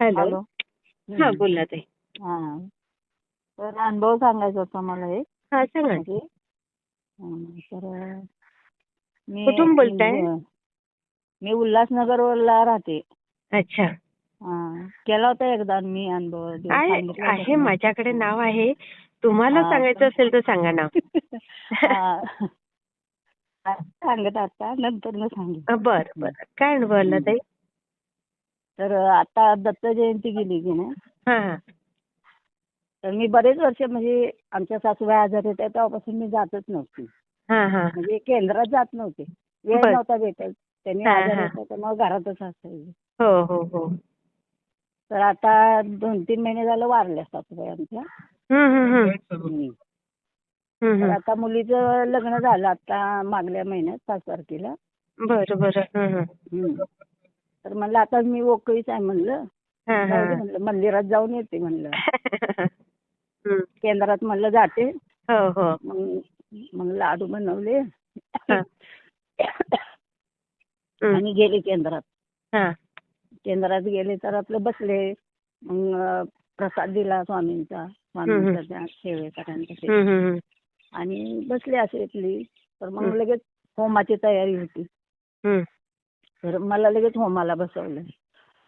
Hello. हा बोला ताई. हा. तर अनुभव सांगायचा होता मला एक. हा सांगा ना. म्हणजे तर मी कुठून बोलताय? मी उल्हासनगरला राहते. अच्छा. हा. केला होता एकदा मी अनुभव आहे. माझ्याकडे नाव आहे. तुम्हाला सांगायचं असेल तर सांगा हा. सांगत आता नंतर न बर बर. काय अनुभव आला ताई? तर आता दत्त जयंती गेली की नाही हा तर मी बरेच वर्ष म्हणजे आमच्या सासूबाई आजारी होत्या तेव्हापासून मी जातच नव्हती हा हा म्हणजे केंद्रात जात नव्हते वेळ बर. नव्हता भेटत त्यांनी हा, आजारी हा. होता त्यामुळे घरातच असायचे हो हो हो तर आता दोन तीन महिने झालं वारल्या सासूबाई आमच्या हम्म, हम्म, हम्म. हम्म. हम्म, तर हम्म. आता मुलीचं लग्न झालं आता मागल्या महिन्यात पाच तारखेला बरं बरं. हम्म. तर म्हणलं आता मी ओकळीच आहे म्हणलं जाऊ दे. म्हणलं मंदिरात जाऊन येते म्हणलं. केंद्रात म्हणलं जाते हो हो मग मग लाडू बनवले. आणि गेले केंद्रात हा. केंद्रात गेले तर आपलं बसले मग प्रसाद दिला स्वामींचा स्वामींचा त्या सेवेकरांचा. आणि बसले असे इथली तर मग. लगेच होमाची तयारी होती. तर मला लगेच होमाला बसवलं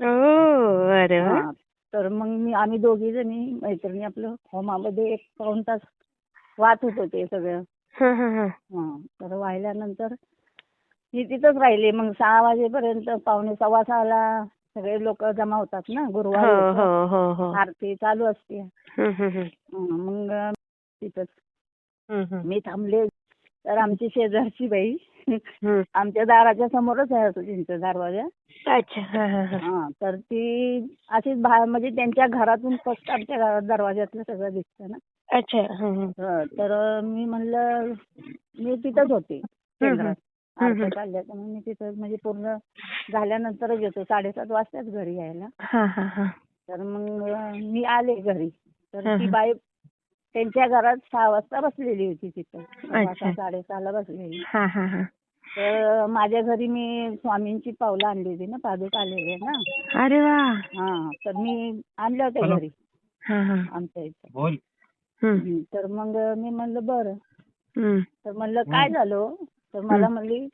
ओ अरे वा हा. तर मग मी आम्ही दोघी जणी मैत्रिणी आपलं होमामध्ये एक पाऊण तास वाच होत होते सगळं हं, हं, हं. हा तर वाहिल्यानंतर मी तिथंच राहिले मग सहा वाजेपर्यंत पावणे सव्वा सहाला सगळे लोक जमा होतात ना गुरुवार हो होतं. हो हो हो आरती चालू असते हम्म, हम्म, हम्म. हं, मग तिथंच हम्म, हम्म. मी थांबले तर आमची शेजारची बाई. आमच्या दाराच्या समोरच आहे असं त्यांचा दरवाजा. अच्छा हा हा हा. हा तर ती अशीच म्हणजे त्यांच्या घरातून फक्त आमच्या घरात दरवाज्यातलं सगळं दिसतं ना. अच्छा हं, हं. हं, तर मी म्हणलं मी तिथंच होते केंद्रात. हम्म, आरत्या हम्म. चालल्या तर मग मी तिथं म्हणजे पूर्ण झाल्यानंतरच येतो साडेसात वाजताच घरी यायला. हा हा हा. तर मग मी आले घरी. तर ती हं. बाई त्यांच्या घरात सहा वाजता बसलेली होती तिथं. सव्वा अच्छा. सहा साडेसहाला बसलेली. हा हा हा. तर माझ्या घरी मी स्वामींची पावलं आणली होती ना पादूक आलेले ना. अरे वा. हा तर मी आणल्या होत्या घरी. हा हा. आमच्या इथं. बोल. हम्म, हं, तर मग मी म्हणलं बरं. हम्म. तर म्हणलं काय झालं? तर मला म्हणली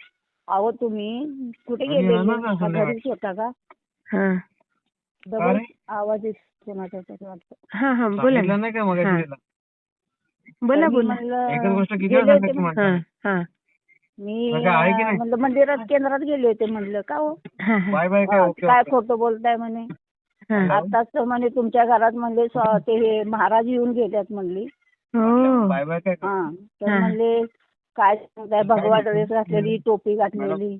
अहो तुम्ही कुठे संध्याकाळी? घरीच होता का? हा. डबल? आवाज येत कोणाचा तरी वाटतं. हा हा बोला सांगितलं ना. नाही का मग. तिला? बोला तर मी बोला. म्हणलं, गेले होते. हा? हा. मी मग काय आहे की नाही? म्हणलं मंदिरात केंद्रात गेले होते म्हणलं का हो हा हा बाय बाय काय हा, ओके काय ओके. खोटं बोलताय म्हणे हा. आताच तर म्हणे तुमच्या घरात म्हणले स्वा- ते हे महाराज येऊन गेल्यात म्हणली हो बाय बाय काय हा तर हा. म्हणले काय सांगताय भगवा ड्रेस घातलेली टोपी घातलेली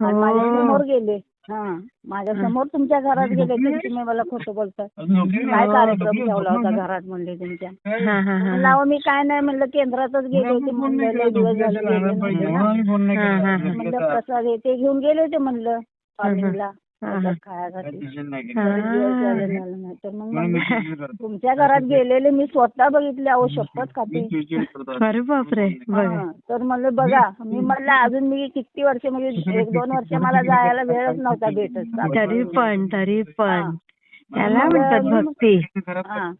आणि हो. माझ्यासमोर गेले हा माझ्यासमोर तुमच्या घरात गेले तर तुम्ही मला खोटं बोलताय काय कार्यक्रम ठेवला होता घरात म्हणले तुमच्या? म्हणलं अहो मी काय नाही म्हणलं केंद्रातच गेले होते म्हणलं लय दिवस झाले गेले हा. म्हणलं प्रसाद हे ते घेऊन गेले होते म्हणलं स्वामींला हा, हा. हा. मग तुमच्या घरात गेलेले मी स्वतः बघितले अहो शपथ खाते. अरे बापरे बघा. तर म्हणलं बघा मी म्हणलं अजून मी किती वर्ष म्हणजे एक दोन वर्ष मला जायला वेळच नव्हता भेटत. तरी पण तरी. पण. त्याला म्हणतात भक्ती. हा.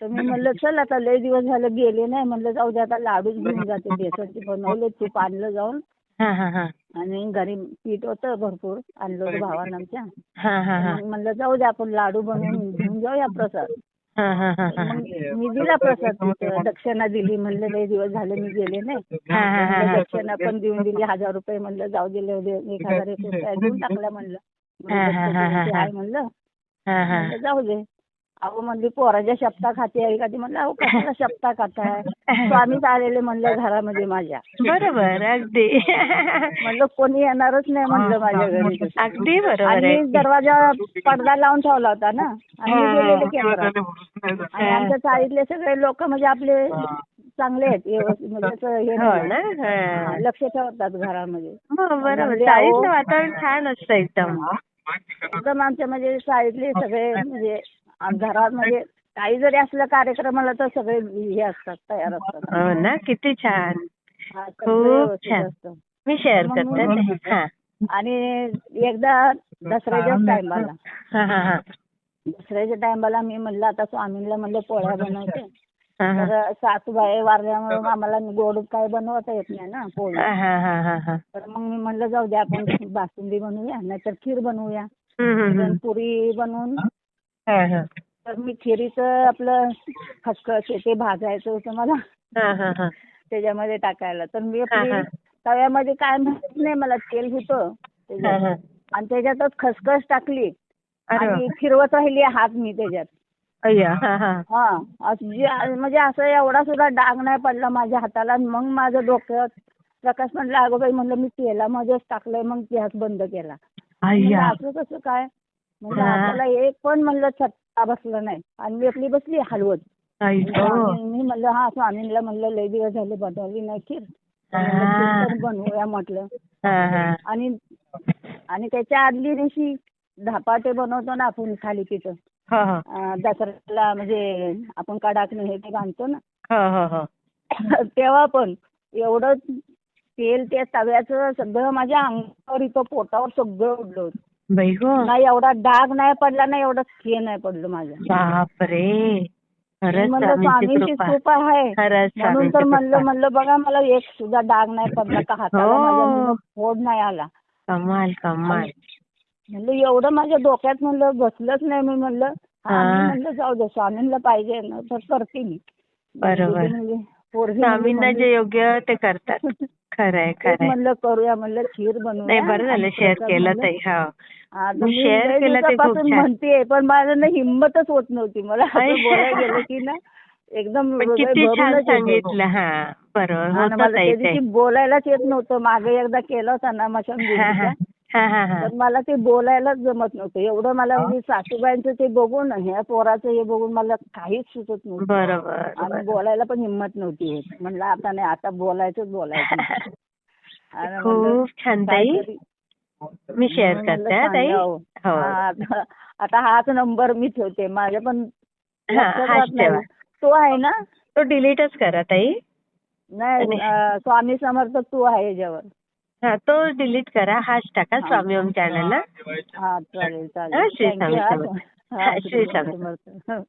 तर मी म्हणलं चल आता लय दिवस झाले गेले नाही. म्हणलं जाऊ दे आता लाडूच घेऊन जाते बेसनचे बनवले तूप आणलं जाऊन. हा हा हा. आणि घरी पीठ होतं भरपूर आणलं होतं भावानं आमच्या हा हा हा. मग म्हणलं जाऊ दे आपण लाडू बनवून घेऊन जाऊया प्रसाद. हा हा हा मग मी दिला प्रसाद तिथं दक्षिणा दिली. म्हणलं लय दिवस झाले मी गेले नाही. हा हा हा हा. दक्षिणा पण देऊन दिली हजार रुपये. म्हणलं जाऊ दिले एक हजार एक रुपये देऊन टाकला. म्हणलं हा, हा, हा, हा, हा. म्हणलं. हा हा. म्हणलं जाऊ दे. अहो म्हणली पोराच्या शब्दा खाते आहे का? ती म्हणलं अहो कशाला शब्दा खाताय? स्वामीच आलेले म्हणलं घरामध्ये माझ्या. बरोबर अगदी. म्हणलं कोणी येणारच नाही म्हणलं माझ्या घरी. अगदी बरोबर आणि आहे दरवाजा पडदा लावून ठेवला होता ना? आणि मी हा. गेलेले केंद्रात आणि आमच्या चाळीतले सगळे लोक म्हणजे आपले चांगले आहेत व्यवस्थित म्हणजे असं हे हो नाही. ना? हा, हा. लक्ष ठेवतात घरामध्ये. हो, बरोबर. म्हणजे वातावरण छान असतं एकदम. एकदम आमच्या म्हणजे शाळेतले सगळे म्हणजे घरात म्हणजे काही जरी असलं कार्यक्रमाला तर सगळे हे असतात तयार असतात हो ना किती छान हा, सगळं खूप व्यवस्थित छान. असतं. मी शेअर मग करते मी- ते. हा आणि एकदा दसऱ्याच्याच टायमाला हा हा हा दसऱ्याच्या टायमाला मी म्हणलं आता स्वामींना म्हणलं पोळ्या बनवते हा, हा. तर सासूबाई वारल्यामुळे आम्हाला गोड काय बनवता येत नाही ना पोळी हा, हा, हा, हा, हा. तर मग मी म्हणलं जाऊ द्या आपण बासुंदी बनवूया नाहीतर खीर बनवूया हम्म, हम्म, हम्म. पुरी बनवून हा, हा. तर मी खिरीचं आपलं खसखस ते भाजायचं होतं मला हा, हा, हा. त्याच्यामध्ये टाकायला तर मी हा, आपली हा. तव्यामध्ये काय माहीत नाही मला तेल होतं हा, त्याच्यात. हा. आणि त्याच्यातच खसखस टाकली अरे वा. आणि फिरवत राहिली हात मी त्याच्यात अय्या हा हा हा म्हणजे असं एवढा सुद्धा डाग नाही पडला माझ्या हाताला आणि मग माझं डोक्यात प्रकाश म्हणलं अगं बाई म्हणलं मी तेलामध्येच टाकलंय मग गॅस बंद केला म्हणलं अय्या असं कसं काय म्हणजे. आपल्याला एक पण म्हणलं छत्ता बसला नाही. आणि मी आपली बसली हलवत. मी म्हणलं हा स्वामींना म्हणलं लय दिवस झाले बनवली नाही खीर. तर बनवूया म्हटलं. आणि आणि त्याच्या आदली दिवशी धपाटे बनवतो ना आपण हो अं, दसऱ्याला म्हणजे आपण कडाकणी हे ते बांधतो ना. हो हो हो. तेव्हा पण एवढं तेल त्या तव्याचं सगळं माझ्या अंगावर इथं पोटावर सगळं उडलं होतं. बाई गो नाही एवढा डाग नाही पडला नाही एवढं हे नाही पडलं माझ्या बापरे. खरंच म्हणलं स्वामींची स्वामींची कृपा. कृपा आहे. खरंच म्हणून तर म्हणलं कृपा. म्हणलं बघा मला एक सुद्धा डाग नाही पडला का हाताला हो. माझ्या म्हणलं फोड नाही आला. कमाल कमाल. म्हणलं एवढं माझ्या डोक्यात म्हणलं बसलंच नाही मी म्हणलं. हा, हा. म्हणलं जाऊ दे स्वामींना पाहिजे ना तर करते मी. बरोबर. म्हणजे म्हणजे पोरगी म्हणली, स्वामींना जे योग्य ते करतात. खरंय खरंय. म्हणलं करूया म्हणलं खीर बनवूया. नाही बरं झालं शेअर केलं ताई हो. लय केलं ते खूप छान. म्हणतेय पण माझं ना हिंमतच होत नव्हती. मला. बोलायला गेलं की ना एकदम किती छान. सांगितलं हा. बरोबर ते बोलायलाच येत नव्हतं. मागे एकदा केलं होता ना मशान तर मला ते बोलायलाच जमत नव्हतं. एवढं मला म्हणजे सासूबाईंचं ते बघून ह्या पोराचं हे बघून मला काहीच सुचत नव्हतं. आणि. बोलायला पण हिंमत नव्हती होत. म्हणलं आता नाही आता बोलायचंच बोलायचं खूप छान ताई. मी शेअर करते हा ताई. हो. हा, आता- हाच नंबर मी ठेवते. माझ्या पण. तो आहे ना? तो डिलीटच करा ताई. नाही स्वामी समर्थ तू आहे याच्यावर हा तो डिलीट करा हाच टाका. स्वामी ओम चॅनलला हा चालेल हा, चालेल श्री स्वामी. समर्थ. श्री स्वामी समर्थ.